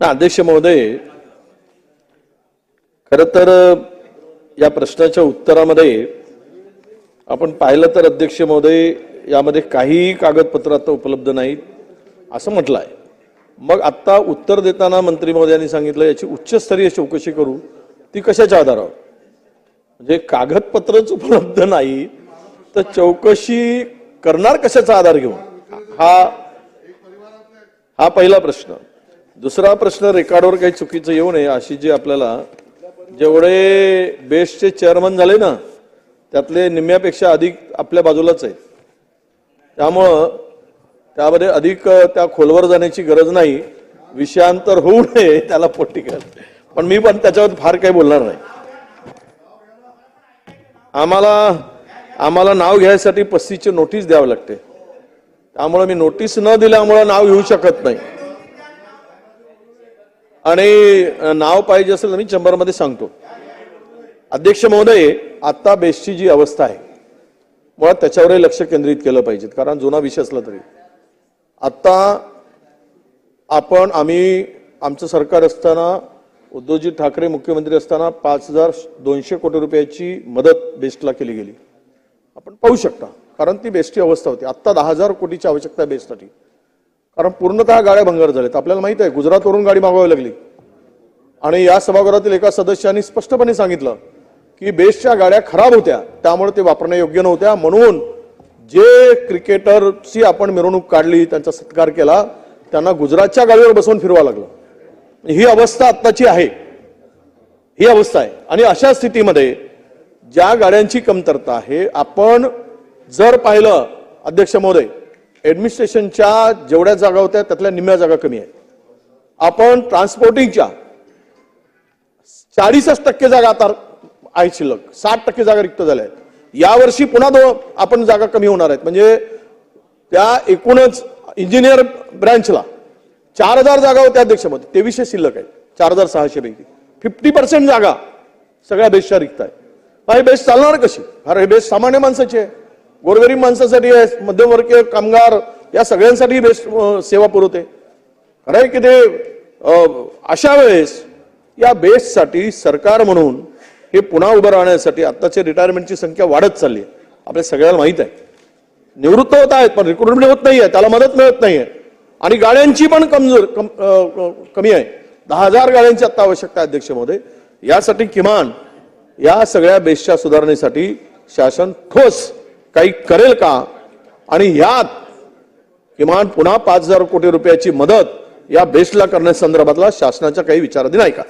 ना अध्यक्ष महोदय खर तर या प्रश्नाच्या उत्तरामध्ये आपण पाहिलं तर अध्यक्ष महोदय यामध्ये काहीही कागदपत्र आता उपलब्ध नाहीत असं म्हटलं आहे मग आत्ता उत्तर देताना मंत्री महोदयांनी सांगितलं याची उच्चस्तरीय चौकशी करू ती कशाच्या आधारावर? म्हणजे कागदपत्रच उपलब्ध नाही तर चौकशी करणार कशाचा आधार घेऊन? हा हा पहिला प्रश्न. दुसरा प्रश्न रेकॉर्डवर काही चुकीचं येऊ नये अशी जी आपल्याला जेवढे बेस्टचे चेअरमन झाले ना त्यातले निम्म्यापेक्षा अधिक आपल्या बाजूलाच आहेत. त्यामुळं त्यामध्ये अधिक त्या खोलवर जाण्याची गरज नाही. विषयांतर होऊ नये त्याला पोटी कर. पण मी पण त्याच्यावर फार काही बोलणार नाही. आम्हाला आम्हाला नाव घ्यायसाठी पस्तीसची नोटीस द्यावी लागते. त्यामुळे मी नोटीस न दिल्यामुळं नाव घेऊ शकत नाही. आणि नाव पाहिजे असेल तर मी चंबरमध्ये सांगतो. अध्यक्ष महोदय आत्ता बेस्टची जी अवस्था आहे मुळात त्याच्यावरही लक्ष केंद्रित केलं पाहिजे कारण जुना विषय असला तरी. आत्ता आपण आम्ही आमचं सरकार असताना उद्धवजी ठाकरे मुख्यमंत्री असताना पाच हजार दोनशे कोटी रुपयाची मदत बेस्टला केली गेली. आपण पाहू शकता कारण ती बेस्टची अवस्था होती. आत्ता दहा हजार कोटीची आवश्यकता बेस्टसाठी कारण पूर्णतः गाड्या भंगार झाल्यात आपल्याला माहीत आहे गुजरातवरून गाडी मागवावी लागली. आणि या सभागृहातील एका सदस्यांनी स्पष्टपणे सांगितलं की बेस्टच्या गाड्या खराब होत्या त्यामुळे ते वापरण्यायोग्य नव्हत्या. म्हणून जे क्रिकेटरची आपण मिरवणूक काढली त्यांचा सत्कार केला त्यांना गुजरातच्या गाडीवर बसवून फिरवा लागलं. ही अवस्था आत्ताची आहे. ही अवस्था आहे. आणि अशा स्थितीमध्ये ज्या गाड्यांची कमतरता आहे आपण जर पाहिलं अध्यक्ष महोदय ॲडमिनिस्ट्रेशनच्या जेवढ्या जागा होत्या त्यातल्या निम्म्या जागा कमी आहेत. आपण ट्रान्सपोर्टिंगच्या चाळीसच टक्के जागा आता आहे शिल्लक. साठ टक्के जागा रिक्त झाल्या आहेत. यावर्षी पुन्हा दो आपण जागा कमी होणार आहेत. म्हणजे त्या एकूणच इंजिनियर ब्रँचला चार हजार जागा होत्या अध्यक्षामध्ये. तेवीसशे शिल्लक आहेत. चार हजार सहाशे पैकी. फिफ्टी पर्सेंट जागा सगळ्या बेस्टच्या रिक्त आहे हे बेस्ट चालणार कशी? अरे हे बेस्ट सामान्य माणसाची आहे. गोरगरीब माणसासाठी आहे मध्यमवर्गीय कामगार या सगळ्यांसाठी बेस्ट सेवा पुरवते. खरं आहे की ते अशा वेळेस या बेस्टसाठी सरकार म्हणून हे पुन्हा उभं राहण्यासाठी आत्ताची रिटायरमेंटची संख्या वाढत चालली आहे. आपल्या सगळ्याला माहीत आहे. निवृत्त होत आहेत पण रिक्रुटमेंट होत नाही आहे त्याला मदत मिळत नाही आहे आणि गाड्यांची पण कमजोर कम, कमी आहे. दहा हजार गाड्यांची आत्ता आवश्यकता आहे अध्यक्ष महोदय. यासाठी किमान या सगळ्या बेस्टच्या सुधारणेसाठी शासन ठोस काही करेल का? आणि यात किमान पुन्हा पाच हजार कोटी रुपयाची मदत या बेस्टला करण्यासंदर्भातला शासनाच्या काही विचाराधीन आहे का?